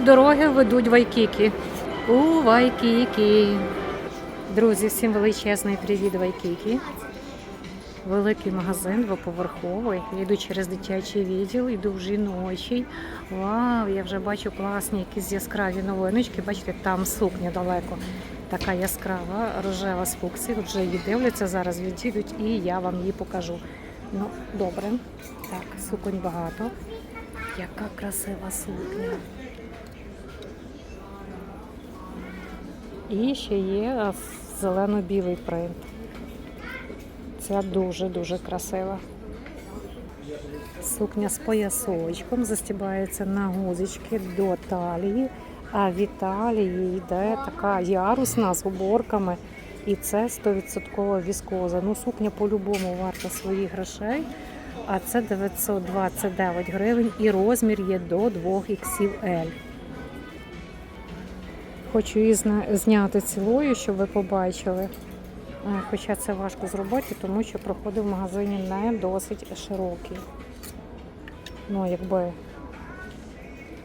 дороги ведуть Вайкікі. У Вайкікі. Друзі, всім величезний привіт Вайкікі. Великий магазин двоповерховий. Я йду через дитячий відділ, йду в жіночий. Вау, я вже бачу класні якісь яскраві новиночки. Бачите, там сукня далеко. Така яскрава, рожева з фуксії. От Вже її дивляться, зараз відійдуть і я вам її покажу. Ну, добре. Так, суконь багато. Яка красива сукня. І ще є зелено-білий принт. Ця дуже-дуже красива. Сукня з поясочком застібається на гузички до талії, а від талії йде така ярусна з оборками. І це 100% віскоза. Ну, сукня по-любому варта своїх грошей. А це 929 гривень і розмір є до 2XL. Хочу її зняти цілою, щоб ви побачили. Е, Хоча це важко зробити, тому що проходи в магазині не досить широкі. Ну, якби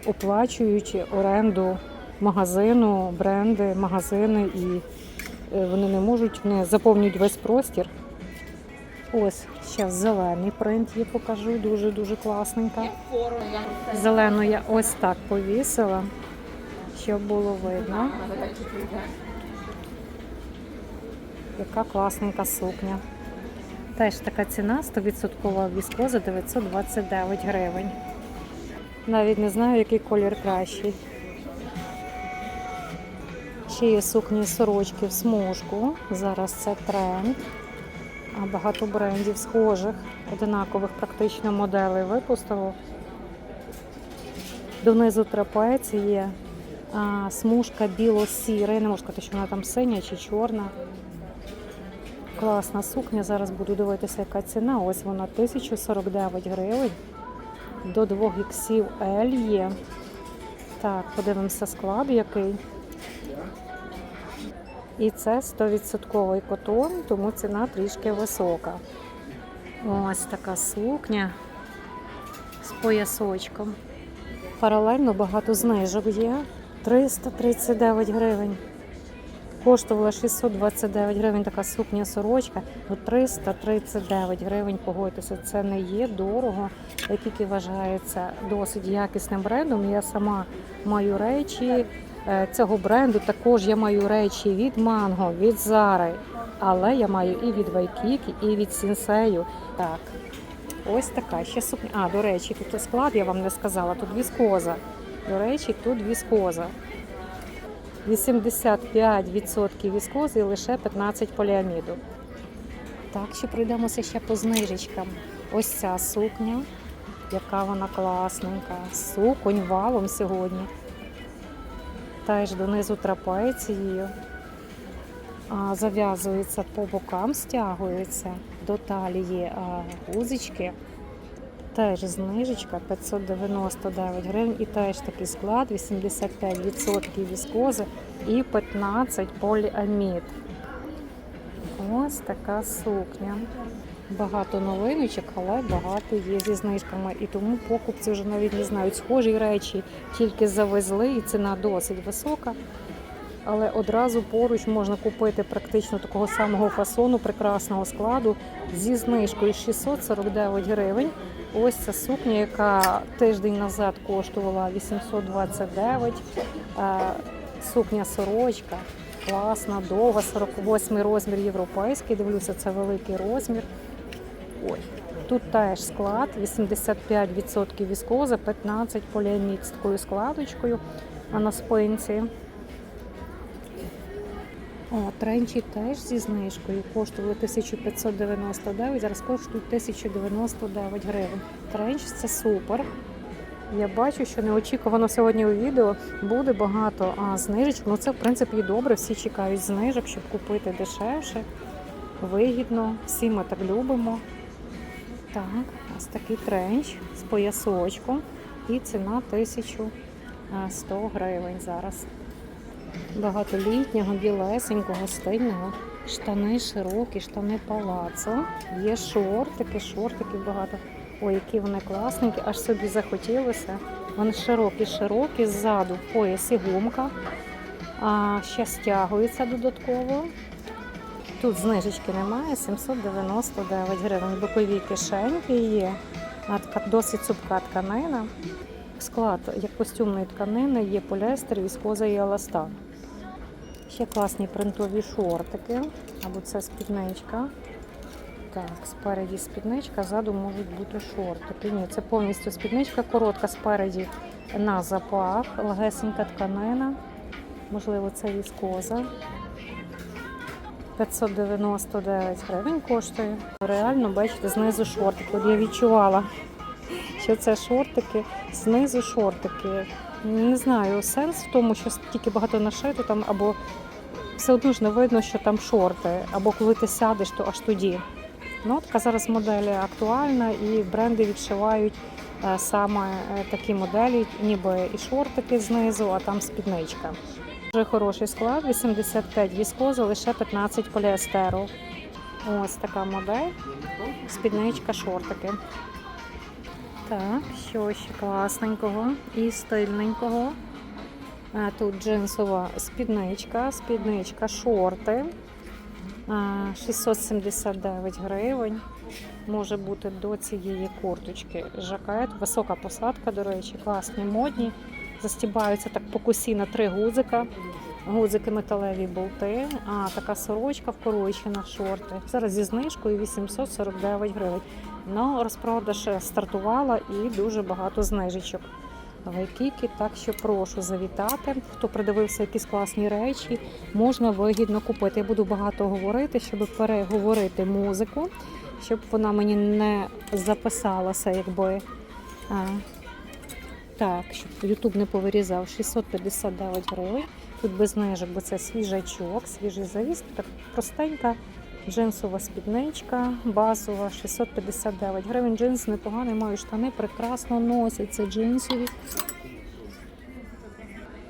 оплачуючи оренду магазину, бренди, магазини, і е, вони не можуть, не заповнюють весь простір. Ось, зараз зелений принт я покажу, дуже-дуже класненька. Зелену я ось так повісила, щоб було видно. Яка класненька сукня. Теж така ціна 100% віскоза 929 гривень. Навіть не знаю, який колір кращий. Ще є сукні сорочки в смужку. Зараз це тренд. А Багато брендів схожих, одинакових практично моделей випустило. Донизу трапеції а, смужка біло-сіра. Я не можу сказати, що вона там синя чи чорна. Класна сукня. Зараз буду дивитися, яка ціна. Ось вона 1049 гривень. До 2 іксів L є. Так, подивимося склад який. І це 100% котон, тому ціна трішки висока. Ось така сукня з поясочком. Паралельно багато знижок є. 339 гривень. Коштувала 629 гривень така сукня сорочка. Ну 339 гривень, погодьтеся, це не є дорого, як тільки вважається досить якісним брендом. Я сама маю речі е, цього бренду. Також я маю речі від Манго, від Зари, але я маю і від Вайкікі, і від Сінсею. Так, ось така ще сукня. А, до речі, тут склад я вам не сказала. Тут віскоза. До речі, тут віскоза. 85% віскози і лише 15 поліаміду. Так, що пройдемося ще по знижечкам. Ось ця сукня, яка вона класненька. Суконь валом сьогодні. Теж донизу трапецією. Зав'язується по бокам, стягується до талії гузички. Теж знижечка 599 гривень і теж такий склад, 85% віскози і 15 поліамід. Ось така сукня. Багато новиночок, але багато є зі знижками. І тому покупці вже навіть не знають. Схожі речі тільки завезли, і ціна досить висока. Але одразу поруч можна купити практично такого самого фасону, прекрасного складу зі знижкою 649 гривень. Ось ця сукня, яка тиждень назад коштувала 829. Е, Сукня сорочка, класна, довга, 48 розмір європейський. Дивлюся, це великий розмір. Ой. Тут теж склад, 85% віскоза, 15 поліамід такою складочкою, на спинці. Тренчі теж зі знижкою коштували 1599, зараз коштують 1099 гривень. Тренч це супер. Я бачу, що неочікувано сьогодні у відео буде багато а, знижечок. Ну це в принципі і добре. Всі чекають знижок, щоб купити дешевше, вигідно. Всі ми так любимо. Так, ось такий тренч з поясочком. І ціна 1100 гривень зараз багатолітнього, білесенького, стильного. Штани широкі, штани палацо. Є шортики, шортиків багато. Ой, які вони класненькі, аж собі захотілося. Вони широкі-широкі, ззаду в поясі гумка. А ще стягується додатково. Тут знижечки немає, 799 гривень. Бокові кишеньки є. Досить цупка тканина. Склад як костюмної тканини є поліестер, віскоза і еластан. Ще класні принтові шортики, або це спідничка. Так, спереді спідничка, ззаду можуть бути шортики. Ні, це повністю спідничка коротка спереді на запах, легесенька тканина. Можливо, це віскоза. 599 гривень коштує. Реально, бачите, знизу шортики. От я відчувала, що це шортики, знизу шортики. Не знаю, сенс в тому, що стільки багато нашито там, або все одно ж не видно, що там шорти, або коли ти сядеш, то аж тоді. Ну, така зараз модель актуальна, і бренди відшивають е, саме е, такі моделі, ніби і шортики знизу, а там спідничка. Дуже хороший склад, 85 віскоза, лише 15 поліестеру. Ось така модель, спідничка, шортики. Так, що ще класненького і стильненького. А, Тут джинсова спідничка, спідничка, шорти. 679 гривень. Може бути до цієї курточки. Жакет, висока посадка, до речі, класні модні. Застібаються так по косі на три гудзика. Гудзики металеві болти, а така сорочка вкорочена, шорти. Зараз зі знижкою 849 гривень. Ну, розпродаж стартувала і дуже багато знижечок. Вайкіки, так що прошу завітати. Хто придивився якісь класні речі, можна вигідно купити. Я буду багато говорити, щоб переговорити музику, щоб вона мені не записалася, якби. А, так, щоб Ютуб не повирізав 659 гривень. Тут без знижок, бо це свіжачок, свіжий завіс. Так простенька джинсова спідничка, базова 659 гривень. Джинс непоганий, маю штани, прекрасно носяться джинсові.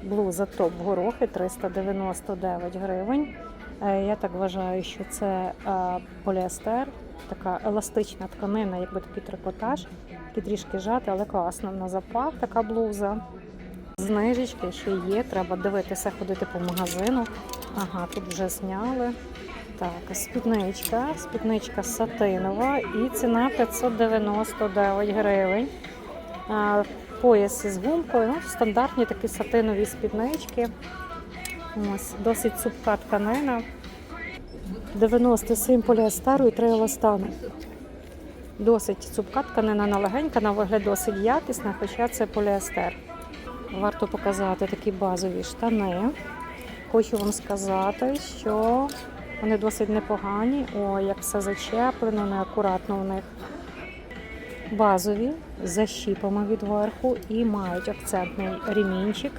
Блуза топ горохи 399 гривень. Е, Я так вважаю, що це е, поліестер, така еластична тканина, якби такий трикотаж, такий трішки жати, але класно на запах така блуза. Знижечки ще є, треба дивитися, ходити по магазину. Ага, тут вже зняли. Так, спідничка, спідничка сатинова і ціна 599 гривень. Пояс із гумкою, ну, стандартні такі сатинові спіднички. Ось, досить цупка тканина. 97 поліестеру і 3 еластану. Досить цупка тканина, вона легенька, на вигляд досить якісна, хоча це поліестер. Варто показати такі базові штани. Хочу вам сказати, що вони досить непогані. О, як все зачеплено, неакуратно в них. Базові з защіпами відверху і мають акцентний ремінчик.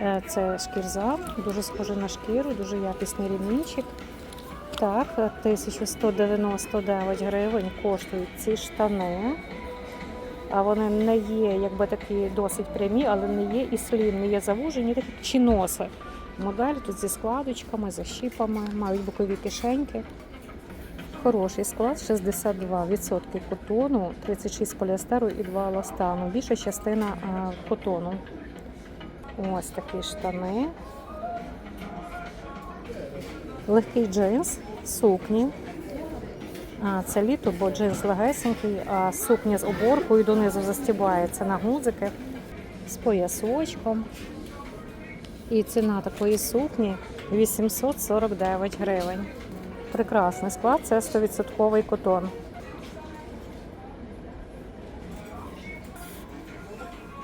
Е, Це шкірза, дуже схоже на шкіру, дуже якісний ремінчик. Так, 1199 гривень коштують ці штани. А вони не є якби такі досить прямі, але не є і слін, не є завужені, такі чиноси. Модель тут зі складочками, защіпами, мають бокові кишеньки. Хороший склад, 62% котону, 36 поліестеру і 2 еластану. Більша частина а, котону. Ось такі штани. Легкий джинс, сукні. Це літо, бо джинс легесенький, а сукня з оборкою донизу застібається на гудзики з поясочком. І ціна такої сукні 849 гривень. Прекрасний склад, це 100% котон.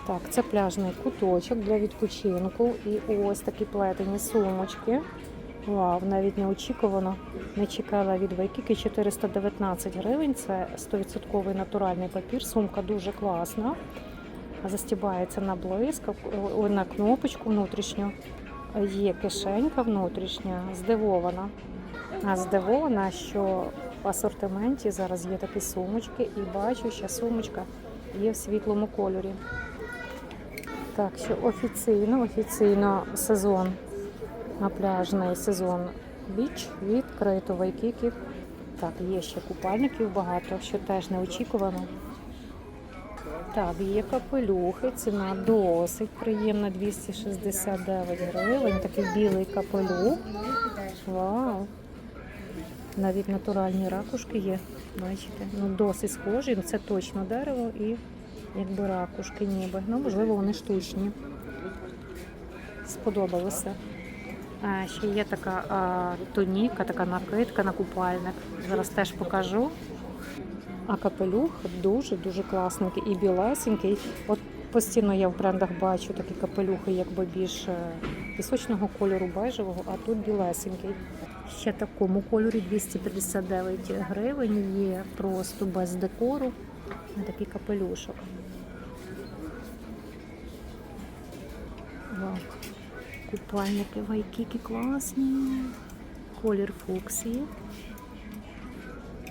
Так, це пляжний куточок для відпочинку. І ось такі плетені сумочки. Вау, навіть неочікувано. Не чекала від Вайкіки 419 гривень. Це 100% натуральний папір. Сумка дуже класна. Застібається на блискавку, на кнопочку внутрішню. Є кишенька внутрішня, здивована. А здивована, що в асортименті зараз є такі сумочки, і бачу, що сумочка є в світлому кольорі. Так що офіційно, офіційно сезон на пляжний сезон біч відкрито Вайкіків. Так, є ще купальників багато, що теж неочікувано. Так, є капелюхи, ціна досить приємна, 269 гривень. Такий білий капелюх. Вау! Навіть натуральні ракушки є, бачите? Ну, досить схожі, ну, це точно дерево і якби ракушки ніби. Ну, можливо, вони штучні. Сподобалося. Ще є така а, туніка, така накидка на купальник. Зараз теж покажу. А капелюх дуже-дуже класненький і білесенький. От постійно я в брендах бачу такі капелюхи, якби більш е, пісочного кольору, бежевого, а тут білесенький. Ще такому кольорі 259 гривень є просто без декору. Такий капелюшок. Вау. Купальники вайкіки класні. Колір фуксії.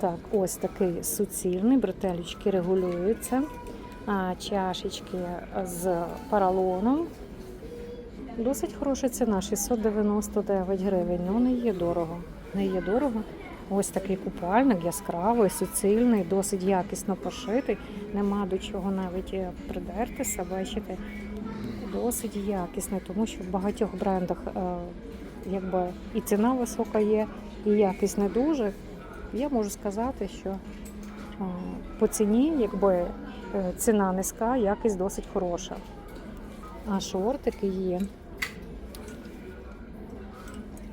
Так, ось такий суцільний, бретелечки регулюються, а, чашечки з поролоном. Досить хороша ціна, 699 гривень. Ну, не є дорого. Не є дорого. Ось такий купальник яскравий, суцільний, досить якісно пошитий. Нема до чого навіть е, придертися, бачите. Досить якісний, тому що в багатьох брендах е, якби і ціна висока є, і якість не дуже. Я можу сказати, що е, по ціні, якби е, ціна низька, якість досить хороша. А шортики є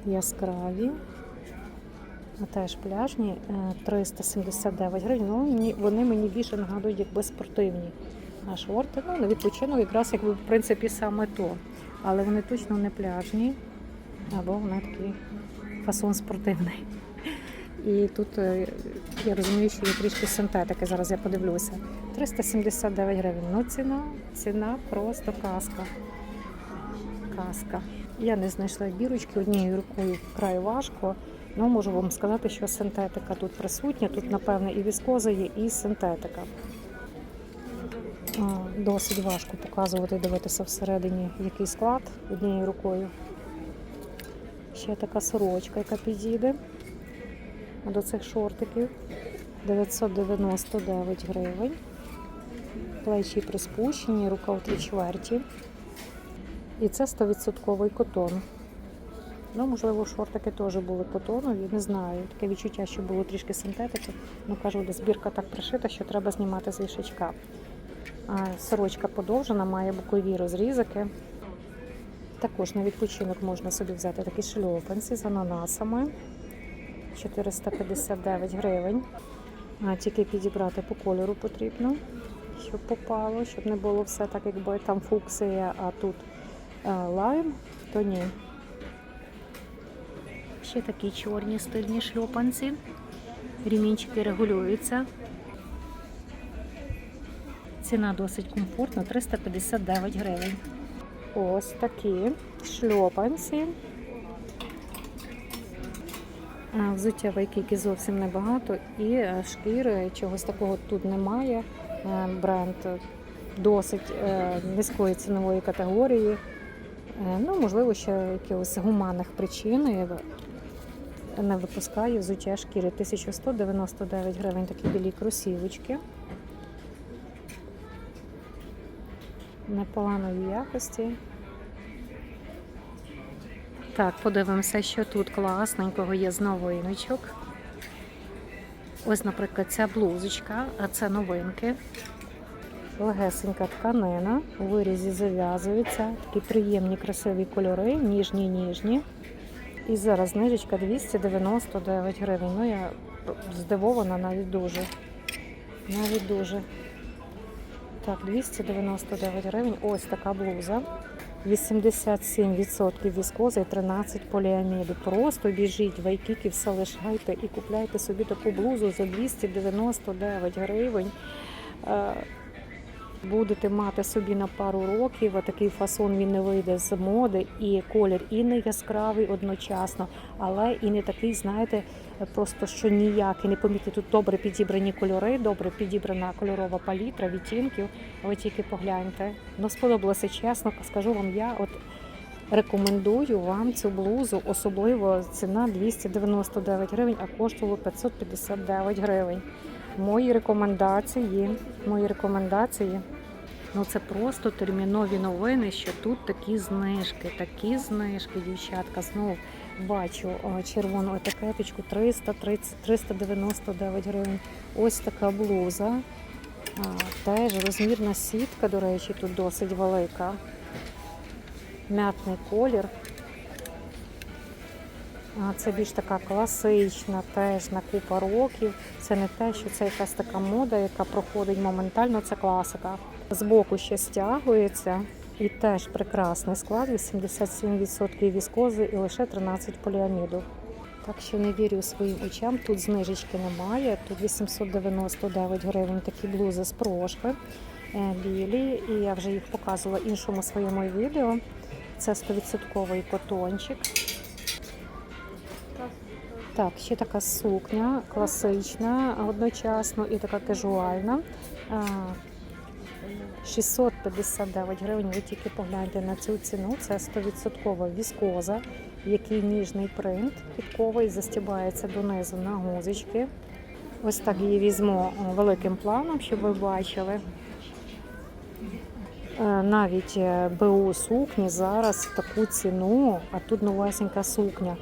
яскраві. А теж пляжні е, 379 гривень. Ну, вони мені більше нагадують якби спортивні. А шорти, ну, на відпочинок якраз якби в принципі саме то. Але вони точно не пляжні, або вони такий фасон спортивний. І тут е, я розумію, що є трішки синтетики. Зараз я подивлюся. 379 гривень. Ну, ціна, ціна просто казка. Казка. Я не знайшла бірочки однією рукою вкрай важко. Ну, можу вам сказати, що синтетика тут присутня. Тут, напевне, і віскоза є, і синтетика. Досить важко показувати, дивитися всередині який склад однією рукою. Ще така сорочка, яка підійде до цих шортиків 999 гривень. Плечі приспущені, рука у три чверті. І це 100% котон. Ну, можливо, шортики теж були котонові, не знаю. Таке відчуття, що було трішки синтетики. Ну, кажу, де збірка так пришита, що треба знімати з вішачка. Сорочка подовжена, має бокові розрізики. Також на відпочинок можна собі взяти такі шльопанці з ананасами. 459 гривень. Тільки підібрати по кольору потрібно, щоб попало, щоб не було все так, якби там фуксія, а тут е, лайм, то ні. Ще такі чорні стильні шльопанці. Ремінчики регулюються. Ціна досить комфортна 359 гривень. Ось такі шльопанці. Взуття вайкіки зовсім небагато і е, шкіри чогось такого тут немає. Е, Бренд досить е, низької цінової категорії. Ну, можливо, ще якихось гуманних причин не випускає взуття шкіри. 1199 гривень такі білі кросівочки. Непоганої якості. Так, подивимося, що тут класненького є з новиночок. Ось, наприклад, ця блузочка, а це новинки. Легесенька тканина, у вирізі зав'язується. Такі приємні красиві кольори, ніжні, ніжні. І зараз знижечка 299 гривень. Ну, я здивована навіть дуже. Навіть дуже. Так, 299 гривень. Ось така блуза. 87% віскози і 13 поліаміду. Просто біжіть, вайкіки, все лишайте і купляйте собі таку блузу за 299 гривень. Е, Будете мати собі на пару років, такий фасон він не вийде з моди, і колір і не яскравий одночасно, але і не такий, знаєте, просто що ніякий. Не помітьте, тут добре підібрані кольори, добре підібрана кольорова палітра, відтінків. Ви тільки погляньте. Ну, сподобалося чесно, скажу вам, я от рекомендую вам цю блузу, особливо ціна 299 гривень, а коштувало 559 гривень. Мої рекомендації, мої рекомендації Ну це просто термінові новини, що тут такі знижки, такі знижки, дівчатка. Знову бачу червону етикеточку 330, 399 гривень. Ось така блуза. Теж розмірна сітка, до речі, тут досить велика. Мятний колір. Це більш така класична, теж на купа років. Це не те, що це якась така мода, яка проходить моментально, це класика. Збоку ще стягується і теж прекрасний склад, 87% віскози і лише 13 поліаміду. Так що не вірю своїм очам. Тут знижечки немає. Тут 899 гривень такі блузи з прошви е, білі. І я вже їх показувала іншому своєму відео. Це 100% котончик. Так, ще така сукня, класична одночасно і така кажуальна. А, 659 гривень. Ви тільки погляньте на цю ціну. Це 100% віскоза, який ніжний принт підковий, застібається донизу на гузочки. Ось так її візьму великим планом, щоб ви бачили. Е, Навіть е, БУ сукні зараз таку ціну, а тут новесенька сукня.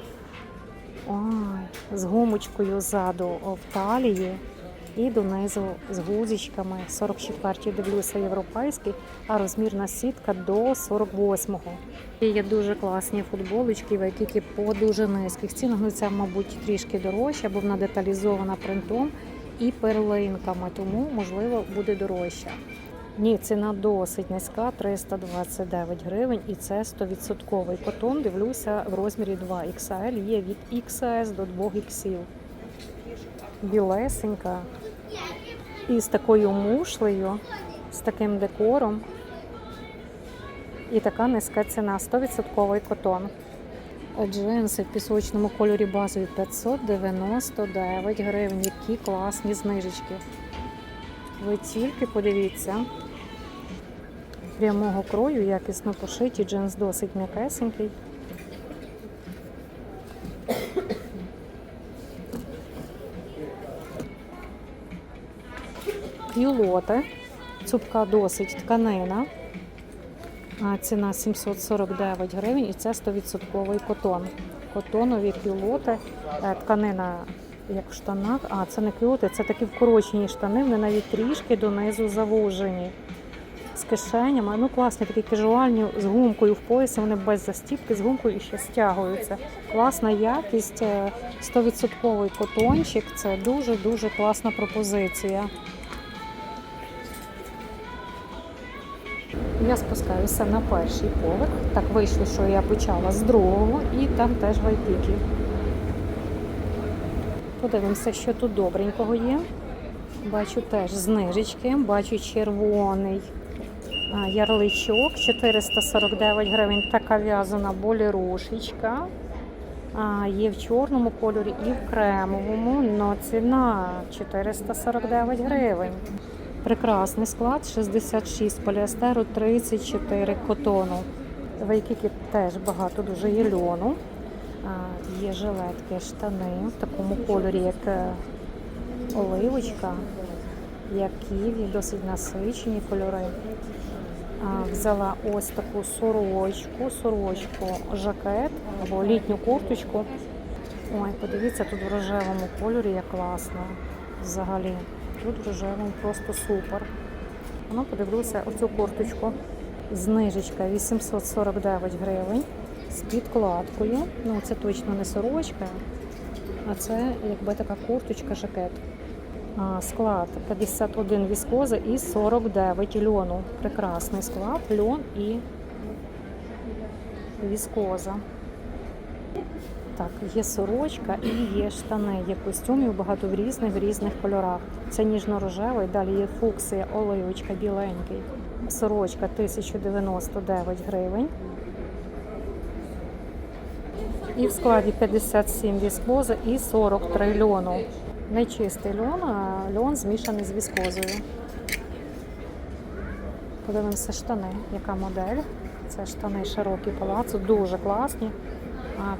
Ой, з гумочкою ззаду в талії і донизу з гузичками. 44-ті дивлюся європейський, а розмірна сітка до 48-го. Є дуже класні футболочки, які по дуже низьких цінах. Ну це, мабуть, трішки дорожче, бо вона деталізована принтом і перлинками, тому можливо буде дорожча. Ні, ціна досить низька, 329 гривень, і це 100% котон. Дивлюся в розмірі 2XL, є від XS до 2XL. Білесенька. І з такою мушлею, з таким декором. І така низька ціна 100% котон. Джинси в пісочному кольорі базові 599 гривень. Які класні знижечки. Ви тільки подивіться. Прямого крою, якісно пошиті, джинс досить м'якесенький. Кюлоти. Цупка досить тканина. Ціна 749 гривень і це 100% котон. Котонові кюлоти, Е, тканина як в штанах, а це не кюлоти, це такі вкорочені штани, вони навіть трішки донизу завужені. З кишенями, ну класні, такі кажуальні, з гумкою в поясі, вони без застіпки, з гумкою і ще стягуються. Класна якість, е, 100% котончик, це дуже-дуже класна пропозиція. Я спускаюся на перший поверх. Так вийшло, що я почала з другого і там теж вайпіки. Подивимося, що тут добренького є. Бачу теж знижечки, бачу червоний ярличок 449 гривень. Така в'язана болірушечка. Є в чорному кольорі і в кремовому, але ціна 449 гривень. Прекрасний склад, 66 поліестеру, 34 котону. Вайкіки теж багато дуже є льону. Є жилетки, штани в такому кольорі, як е, оливочка, як ківі, досить насичені кольори. Взяла ось таку сорочку, сорочку, жакет або літню курточку. Ой, подивіться, тут в рожевому кольорі як класно взагалі. Тут в рожевому просто супер. Ну, подивлюся оцю курточку. Знижечка 849 гривень з підкладкою. Ну, це точно не сорочка, а це якби така курточка, жакет. Склад 51 віскоза і 49 льону. Прекрасний склад, льон і віскоза. Так, є сорочка і є штани. Є костюмів багато в різних в різних кольорах. Це ніжно-рожевий, далі є фуксія, оливочка, біленький. Сорочка 1099 гривень. І в складі 57 віскоза і 43 льону. Не чистий льон, а льон змішаний з віскозою. Подивимося штани, яка модель. Це штани широкі палацу, дуже класні.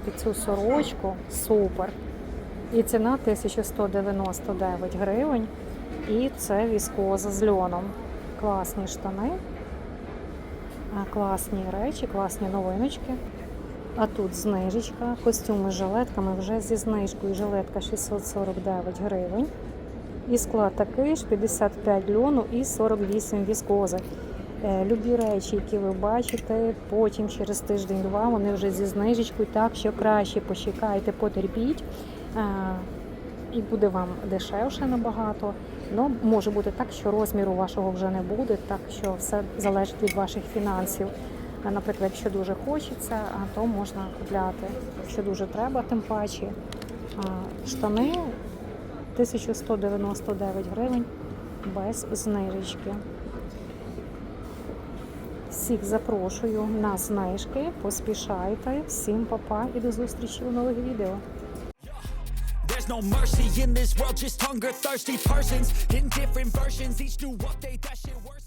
Під цю сорочку супер. І ціна 1199 гривень. І це віскоза з льоном. Класні штани. Класні речі, класні новиночки. А тут знижечка, костюми з жилетками вже зі знижкою. Жилетка 649 гривень. І склад такий ж 55 льону і 48 віскози. Е, Любі речі, які ви бачите, потім через тиждень-два вони вже зі знижечкою, так що краще почекайте, потерпіть. Е, І буде вам дешевше набагато. Ну, може бути так, що розміру вашого вже не буде, так що все залежить від ваших фінансів. Е, Наприклад, якщо дуже хочеться, то можна купляти. Якщо дуже треба, тим паче. Штани 1199 гривень без знижечки. Всіх запрошую на знижки, поспішайте. Всім па-па і до зустрічі у нових відео. No mercy in this world, just hunger thirsty persons in different versions. Each new update, that shit worsens.